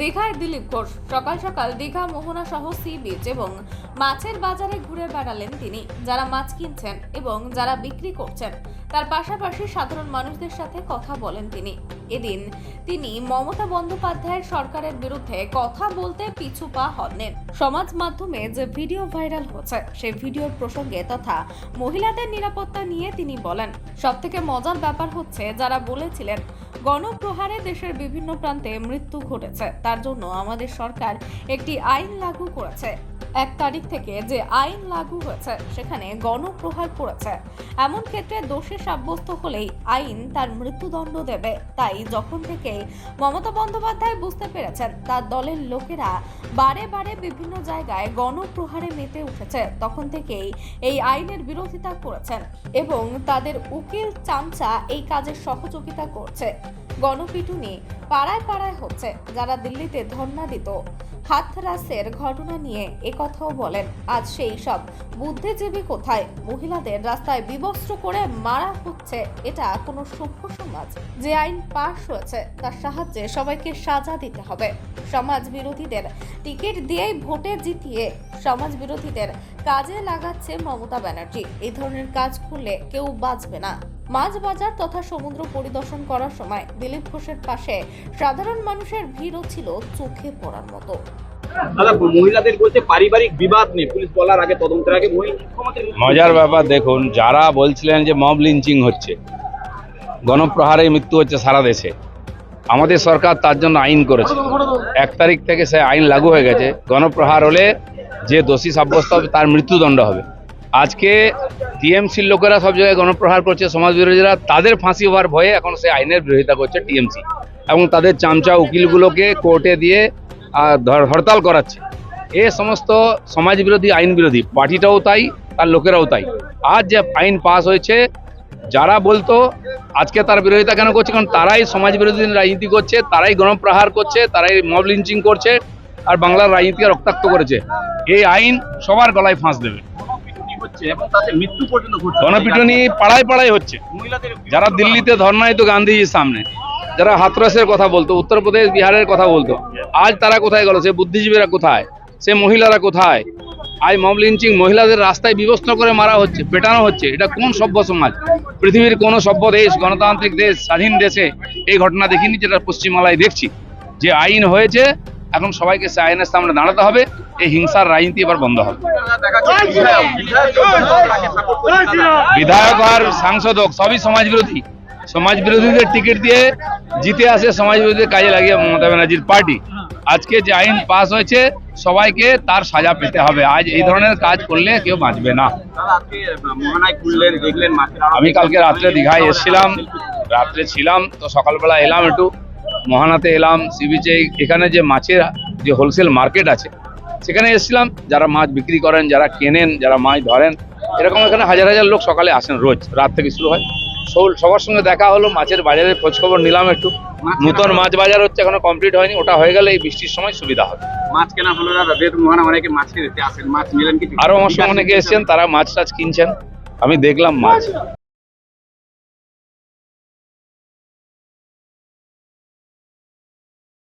দীঘায় দিলীপ ঘোষ। সকাল সকাল দীঘা, মোহনা সহ সি বিচ এবং মাছের বাজারে ঘুরে বেড়ালেন তিনি। যারা মাছ কিনছেন এবং যারা বিক্রি করছেন, তার পাশাপাশি সাধারণ মানুষদের সাথে কথা বলেন তিনি। এদিন তিনি মমতা বন্দ্যোপাধ্যায়ের সরকারের বিরুদ্ধে কথা বলতে পিছু পা হননি। সমাজ মাধ্যমে যে ভিডিও ভাইরাল হচ্ছে সেই ভিডিওর প্রসঙ্গে তথা মহিলাদের নিরাপত্তা নিয়ে তিনি বলেন, সবথেকে মজার ব্যাপার হচ্ছে যারা বলেছিলেন গণপ্রহারে দেশের বিভিন্ন প্রান্তে মৃত্যু ঘটেছে। তার জন্য আমাদের সরকার একটি আইন লাগু করেছে। এক তারিখ থেকে যে আইন লাগু হয়েছে, সেখানে গণপ্রহার করেছে এমন ক্ষেত্রে দোষী সাব্যস্ত হলেই আইন তার মৃত্যুদণ্ড দেবে। তাই যখন থেকে মমতা বন্দ্যোপাধ্যায় বুঝতে পেরেছেন, তার দলের লোকেরা বারে বারে বিভিন্ন জায়গায় গণপ্রহারে মেতে উঠেছে, তখন থেকেই এই আইনের বিরোধিতা করেছেন এবং তাদের উকিল চামচা এই কাজের সহযোগিতা করছে। গণপিটুনি পাড়ায় পাড়ায় হচ্ছে, যারা দিল্লিতে ধর্ণা দিত হাতরাসের ঘটনা নিয়ে একথাও বলেন। আজ সেই সব। বুদ্ধিজীবী কোথায়? মহিলাদের রাস্তায় বিবস্ত্র করে মারা হচ্ছে। এটা কোনো সভ্য সমাজ। যে আইন পাশ হয়েছে, তার সাহায্যে সবাইকে সাজা দিতে হবে। সমাজ বিরোধীদের টিকিট দিয়েই ভোটে জিতিয়ে সমাজ বিরোধীদের কাজে লাগাচ্ছে মমতা ব্যানার্জি। এই ধরনের কাজ করলে কেউ বাঁচবে না। মাছ বাজার তথা সমুদ্র পরিদর্শন করার সময় দিলীপ ঘোষের পাশে সাধারণ মানুষের ভিড়ও ছিল চোখে পড়ার মতো। মহিলাদের বলছে পারিবারিক বিবাদ নেই। পুলিশ বলার আগে তদন্তের আগে মজার ব্যাপার দেখুন যারা বলছিলেন যে মব লিঞ্চিং হচ্ছে গণপ্রহারে মৃত্যু হচ্ছে সারা দেশে আমাদের সরকার তার জন্য আইন করেছে। এক তারিখ থেকে সে আইন লাগু হয়ে গেছে। গণপ্রহার হলে যে দোষী সাব্যস্ত হবে তার মৃত্যুদণ্ড হবে। আজকে টিএমসির লোকেরা সব জায়গায় গণপ্রহার করছে সমাজ বিরোধীরা তাদের ফাঁসি হওয়ার ভয়ে এখন সে আইনের বিরোধিতা করছে টিএমসি এবং তাদের চামচা উকিলগুলোকে কোর্টে দিয়ে হরতাল করাচ্ছে। এ সমস্ত সমাজ বিরোধী আইন বিরোধী পার্টিটাও তাই আর লোকেরাও তাই। আজ যে আইন পাস হয়েছে, যারা বলতো আজকে তার বিরোধিতা কেন করছে, কারণ তারাই সমাজ বিরোধী রাজনীতি করছে, তারাই গণপ্রহার করছে, তারাই মব লিঞ্চিং করছে, আর বাংলার রাজনীতিকে রক্তাক্ত করেছে। এই আইন সবার গলায় ফাঁস দেবে। হচ্ছে এবং তাতে মৃত্যু পর্যন্ত ঘটছে। গণপিটুনি পাড়ায় পাড়ায় হচ্ছে। যারা দিল্লিতে ধর্নায় তো গান্ধীজির সামনে যারা হাতরাসের কথা বলতো উত্তরপ্রদেশ বিহারের কথা বলতো আজ তারা কোথায় গেল? সে বুদ্ধিজীবীরা কোথায়? সে মহিলারা কোথায়? আজ মব লিঞ্চিং মহিলাদের রাস্তায় বিবস্ত্র করে মারা হচ্ছে পেটানো হচ্ছে। এটা কোন সভ্য সমাজ? পৃথিবীর কোন সভ্য দেশ গণতান্ত্রিক দেশ স্বাধীন দেশে এই ঘটনা দেখিনি যেটা পশ্চিমবাংলায় দেখছি। যে আইন হয়েছে এখন সবাইকে সে আইনের সামনে দাঁড়াতে হবে এই হিংসার রাজনীতি এবার বন্ধ হবে। বিধায়ক আর সাংসদ হোক সবই সমাজ বিরোধী সমাজ বিরোধীদের টিকিট দিয়ে জিতে আসে সমাজ বিরোধীদের কাজে লাগিয়ে মমতা ব্যানার্জির পার্টি। আজকে যে আইন পাস হয়েছে সবাইকে তার সাজা পেতে হবে। আজ এই ধরনের কাজ করলে কেউ বাঁচবে না। আমি কালকে রাত্রে দীঘায় এসেছিলাম। রাত্রে ছিলাম তো সকালবেলা এলাম একটু। মহানাতে এলাম সি বিচে। এখানে যে মাছের যে হোলসেল মার্কেট আছে সেখানে এসেছিলাম যারা মাছ বিক্রি করেন যারা কেনেন যারা মাছ ধরেন এরকম এখানে হাজার হাজার লোক সকালে আসেন রোজ রাত থেকে শুরু হয়। সবার সঙ্গে দেখা হলো মাছের বাজারের খোঁজ খবর নিলাম একটু। নতুন মাছ বাজার হচ্ছে এখনও কমপ্লিট হয়নি ওটা হয়ে গেলে এই বৃষ্টির সময় সুবিধা হবে। মাছ কেনা হলো দাদা যেহেতু মোহনা অনেকে মাছ কিনতে আসেন মাছ নিলেন কিছু আরও আমার সঙ্গে অনেকে এসেছেন তারা মাছ টাছ কিনছেন। আমি দেখলাম মাছ।